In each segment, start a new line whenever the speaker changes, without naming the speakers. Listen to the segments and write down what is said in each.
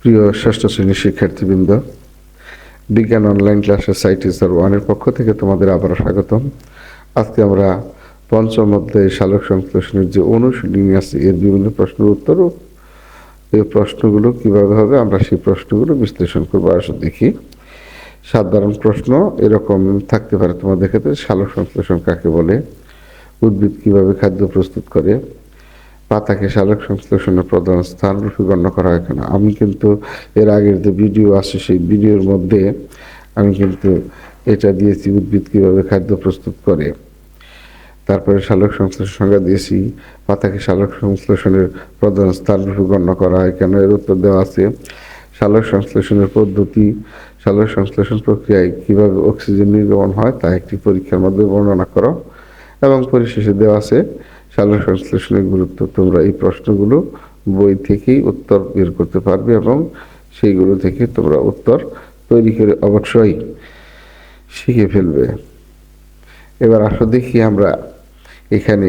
প্রিয় ষষ্ঠ শ্রেণির শিক্ষার্থীবৃন্দ, বিজ্ঞান অনলাইন ক্লাসের সাইট ইসার ওয়ানের পক্ষ থেকে তোমাদের আবারও স্বাগতম। আজকে আমরা পঞ্চম অধ্যায়ে সালোক সংশ্লেষণের যে অনুশীলনী আছে এর বিভিন্ন প্রশ্নের উত্তর এই প্রশ্নগুলো কীভাবে হবে, আমরা সেই প্রশ্নগুলো বিশ্লেষণ করব। আসো দেখি, সাধারণ প্রশ্ন এরকম থাকতে পারে তোমাদের ক্ষেত্রে, সালোক সংশ্লেষণ কাকে বলে, উদ্ভিদ কীভাবে খাদ্য প্রস্তুত করে পাতাকে সালোক সংশ্লেষণের প্রধান স্থান রূপে গণ্য করা হয় কেন? আমি কিন্তু এর আগের যে ভিডিও আছে, সেই ভিডিওর মধ্যে আমি কিন্তু এটা দিয়েছি, উদ্ভিদ কীভাবে খাদ্য প্রস্তুত করে। তারপরে সালোক সংশ্লেষণ সংজ্ঞা দিয়েছি, পাতাকে সালোক সংশ্লেষণের প্রধান স্থান রূপে গণ্য করা হয় কেন? এর উত্তর দেওয়া আছে, সালোক সংশ্লেষণের পদ্ধতি, সালোক সংশ্লেষণ প্রক্রিয়ায় কীভাবে অক্সিজেন নির্গমন হয় তা একটি পরীক্ষার মধ্যে বর্ণনা করো। এবং পরিশেষে দেওয়া আছে সালোক সংশ্লেষণের গুরুত্ব। তোমরা এই প্রশ্নগুলো বই থেকেই উত্তর বের করতে পারবে এবং সেইগুলো থেকে তোমরা উত্তর তৈরি করে অবশ্যই শিখে ফেলবে। এবার আসো দেখি আমরা এখানে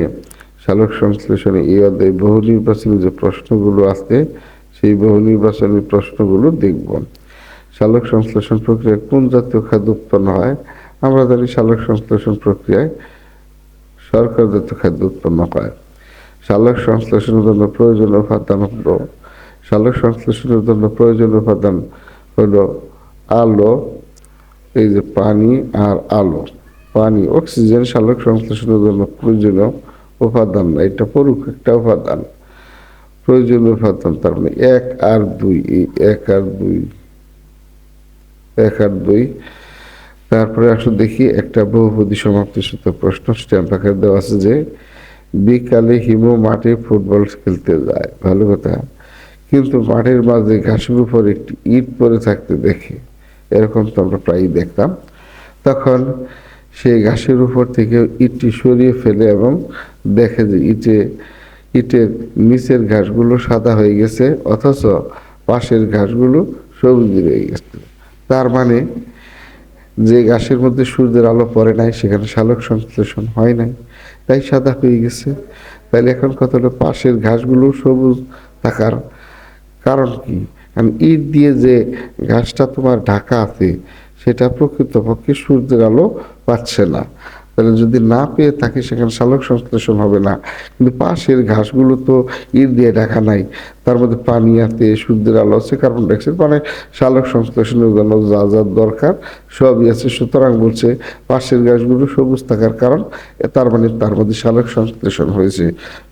সালোক সংশ্লেষণে এই অধ্যায়ে বহু নির্বাচনী যে প্রশ্নগুলো আছে, সেই বহু নির্বাচনী প্রশ্নগুলো দেখব। সালোক সংশ্লেষণ প্রক্রিয়ায় কোন জাতীয় খাদ্য উৎপন্ন হয়? আমরা জানি সালোক সংশ্লেষণ প্রক্রিয়ায় সরকার জাতীয় খাদ্য উৎপন্ন হয় সালোক সংশ্লেষণের জন্য প্রয়োজনীয় উপাদান হলো সালোক সংশ্লেষণের জন্য প্রয়োজনীয় উপাদান হলো আলো, এই যে পানি আর আলো। পানি, অক্সিজেন সালোক সংশ্লেষণের জন্য প্রয়োজনীয় উপাদান না, এটা পরুক একটা উপাদান। প্রয়োজনীয় উপাদান, তার মানে এক আর দুই, এই এক আর দুই, এক আর দুই তারপরে আসলে দেখি, একটা বহুপদী সমাপ্তি সূত্র প্রশ্ন, স্ট্যাম্প আকারে দেওয়া আছে যে, বিকালে হিমু মাঠে ফুটবল খেলতে যায়। ভালো কথা। কিন্তু মাঠের মাঝে ঘাসের উপর একটি ইট পড়ে থাকতে দেখে, এরকম তো আমরা প্রায়ই দেখতাম। তখন সেই ঘাসের উপর থেকে ইটটি সরিয়ে ফেলে এবং দেখে যে ইটে, ইটের নিচের ঘাসগুলো সাদা হয়ে গেছে, অথচ পাশের ঘাসগুলো সবুজ রয়ে গেছে। তার মানে যে গাছের মধ্যে সূর্যের আলো পড়ে নাই, সেখানে শালক সংশ্লেষণ হয় নাই, তাই সাদা হয়ে গেছে। তাহলে এখন কতটা পাশের ঘাসগুলো সবুজ থাকার কারণ কি? কারণ ইট দিয়ে যে ঘাসটা তোমার ঢাকা আছে, সেটা প্রকৃতপক্ষে সূর্যের আলো পাচ্ছে না। তাহলে যদি না পেয়ে থাকে, সেখানে সালোক সংশ্লেষণ হবে না। কিন্তু পাশের ঘাসগুলো তো ইট দিয়ে ঢাকা নাই। তার মধ্যে পানি আছে, সূর্যের আলো আছে, কার্বন ডাইঅক্সাইড মানে সালোক সংশ্লেষণের জন্য যা যা দরকার সবই আছে। সুতরাং বলছে, পাশের ঘাসগুলো সবুজ থাকার কারণ, তার মানে তার মধ্যে সালোক সংশ্লেষণ হয়েছে।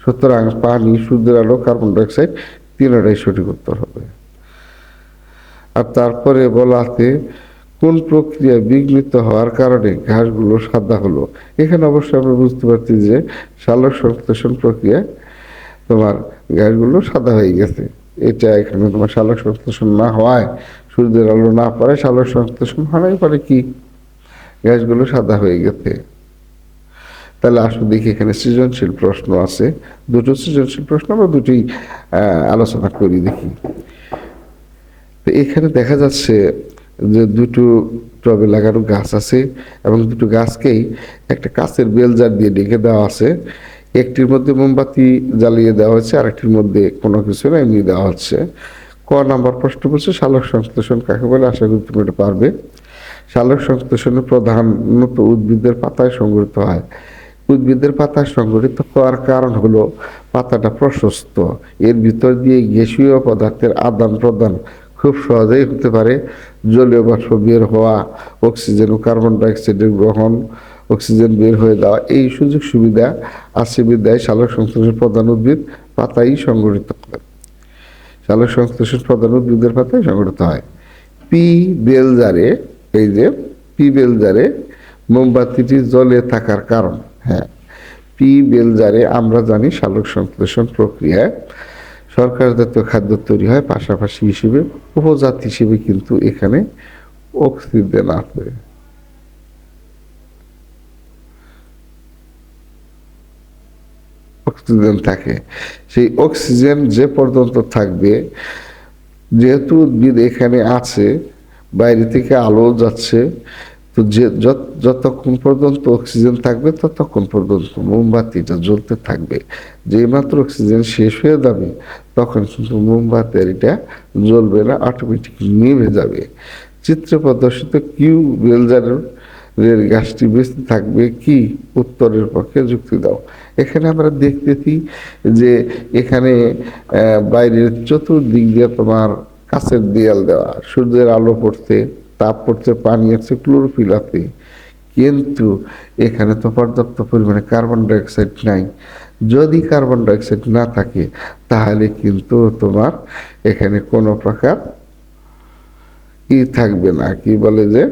সুতরাং পানি, সূর্যের আলো, কার্বন ডাইঅক্সাইড তিনটাই সঠিক উত্তর হবে। আর তারপরে বলাতে কোন প্রক্রিয়া বিঘ্নিত হওয়ার কারণে ঘাসগুলো সাদা হলো? এখানে অবশ্যই আমরা বুঝতে পারছি যে সালোক সংশ্লেষণ প্রক্রিয়া তোমার ঘাসগুলো সাদা হয়ে গেছে। এটা এখানে তোমার সালোক সংশ্লেষণ না হওয়ায় সূর্যের আলো না পারে সালোক সংশ্লেষণ হওয়াই পারে কি? ঘাসগুলো সাদা হয়ে গেছে। তাহলে আসো দেখি, এখানে সৃজনশীল প্রশ্ন আছে। দুটো সৃজনশীল প্রশ্ন আমরা দুটি আলোচনা করি দেখি। তো এখানে দেখা যাচ্ছে যে দুটো টবে লাগানো গাছ আছে এবং দুটো গাছকেই একটা কাঁচের বেলজার দিয়ে ডেকে দেওয়া আছে। একটির মধ্যে মোমবাতি জ্বালিয়ে দেওয়া হচ্ছে আর একটির মধ্যে কোনো কিছু না, এমনি দেওয়া হচ্ছে। ক নাম্বার প্রশ্ন বলছে সালোক সংশ্লেষণ কাকে বলে? আশা করি তুমি এটা পারবে। শালক সংশ্লেষণের প্রধানত উদ্ভিদের পাতায় সংগঠিত হয়। উদ্ভিদের পাতায় সংগঠিত হওয়ার কারণ হলো পাতাটা প্রশস্ত। এর ভিতর দিয়ে গ্যাসীয় পদার্থের আদান প্রদান খুব সহজেই হতে পারে জলীয় বাষ্প বের হওয়া, অক্সিজেন ও কার্বন ডাইঅক্সাইডের গ্রহণ, অক্সিজেন বের হয়ে দেওয়া এই সুযোগ সুবিধা আছে বিদ্যায় সালোক সংশ্লেষণ প্রধান উদ্ভিদ পাতাই সংগঠিত হয়। সালোক সংশ্লেষণ প্রধান উদ্ভিদের পাতায় সংগঠিত হয়। পি বেলজারে এই যে পি বেলজারে মোমবাতিটি জলে থাকার কারণ হ্যাঁ। পি বেলজারে আমরা জানি সালোক সংশ্লেষণ প্রক্রিয়ায় সরকার জাতীয় খাদ্য তৈরি হয় পাশাপাশি হিসেবে উপজাত হিসেবে কিন্তু এখানে অক্সিজেন আছে। অক্সিজেন থাকে। সেই অক্সিজেন যে পর্যন্ত থাকবে, যেহেতু উদ্ভিদ এখানে আছে, বাইরে থেকে আলো যাচ্ছে তো যে যত- যতক্ষণ পর্যন্ত অক্সিজেন থাকবে, ততক্ষণ পর্যন্ত মোমবাতিটা জ্বলতে থাকবে। যেই মাত্র অক্সিজেন শেষ হয়ে যাবে, তখন কিন্তু মোমবাতির এটা জ্বলবে না অটোমেটিক নিভে যাবে। চিত্র প্রদর্শিত কিউ বেলজারের রেল গাছটি বেঁচে থাকবে কি? উত্তরের পক্ষে যুক্তি দাও। এখানে আমরা দেখতেছি যে এখানে বাইরের চতুর্দিক দিয়ে তোমার কাছের দেয়াল দেওয়া, সূর্যের আলো পড়ছে। তাপ পড়ছে পানি আছে ক্লোরোফিল আছে। কিন্তু এখানে তো পর্যাপ্ত পরিমাণে কার্বন ডাইঅক্সাইড নাই। যদি কার্বন ডাইঅক্সাইড না থাকে, তাহলে কিন্তু তোমার এখানে কোনো প্রকার ই থাকবে না। কি বলে যে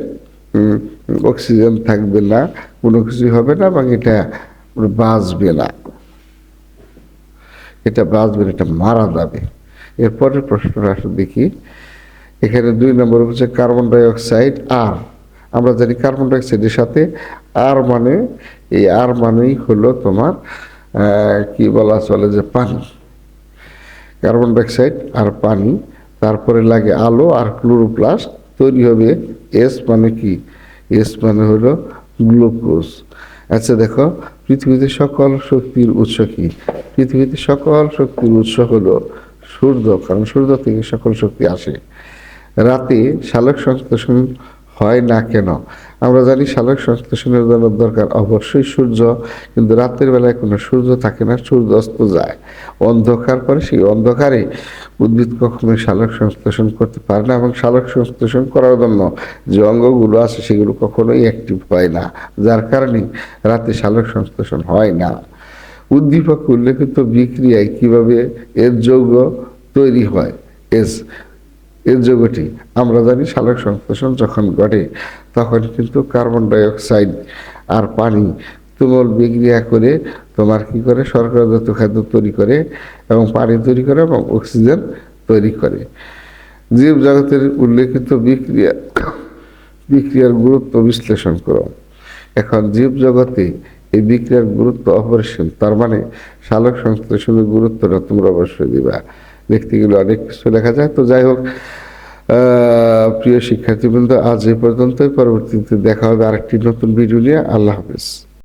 অক্সিজেন থাকবে না, কোনো কিছু হবে না এবং এটা বাঁচবে না। এটা বাঁচবে এটা মারা যাবে। এরপরের প্রশ্নটা আসলে দেখি। এখানে দুই নম্বর হচ্ছে কার্বন ডাইঅক্সাইড আর আমরা জানি কার্বন ডাইঅক্সাইডের সাথে আর মানে এই আর মানেই হলো তোমার কি বলা চলে যে পানি। কার্বন ডাইঅক্সাইড আর পানি, তারপরে লাগে আলো আর ক্লোরোপ্লাস্ট তৈরি হবে এস মানে কি? এস মানে হলো গ্লুকোজ আচ্ছা দেখো, পৃথিবীতে সকল শক্তির উৎস কি? পৃথিবীতে সকল শক্তির উৎস হলো সূর্য, কারণ সূর্য থেকে সকল শক্তি আসে। রাতে শালক সংশ্লেষণ হয় না কেন? আমরা জানি শালক সংশ্লেষণের জন্য দরকার অবশ্যই সূর্য, কিন্তু রাতের বেলায় কোনো সূর্য থাকে না সূর্য অস্ত যায়। অন্ধকার পরে সেই অন্ধকারে উদ্ভিদ কখনোই শালক সংশ্লেষণ করতে পারে না এবং শালক সংশ্লেষণ করার জন্য যে অঙ্গগুলো আছে সেগুলো কখনোই অ্যাক্টিভ হয় না, যার কারণে রাতে শালক সংশ্লেষণ হয় না। উদ্দীপক উল্লেখিত বিক্রিয়ায় কীভাবে এর যৌগ তৈরি হয়? এস এর যৌগটি আমরা জানি সালোক সংশ্লেষণ যখন ঘটে, তখন কিন্তু কার্বন ডাই অক্সাইড আর পানি তুমুল বিক্রিয়া করে তোমার কি করে? শর্করাজাত খাদ্য তৈরি করে এবং পানি তৈরি করে এবং অক্সিজেন তৈরি করে। জীব জগতের উল্লেখিত বিক্রিয়া, বিক্রিয়ার গুরুত্ব বিশ্লেষণ করো। এখন জীব জগতে এই বিক্রিয়ার গুরুত্ব অপরিসীম। তার মানে সালোক সংশ্লেষণের গুরুত্বটা তোমরা অবশ্যই দিবা। ব্যক্তিগুলো অনেক কিছু দেখা যায়। তো যাই হোক প্রিয় শিক্ষার্থীবৃন্দ, আজ এই পর্যন্তই। পরবর্তীতে দেখা হবে আরেকটি নতুন ভিডিও নিয়ে। আল্লাহ হাফেজ।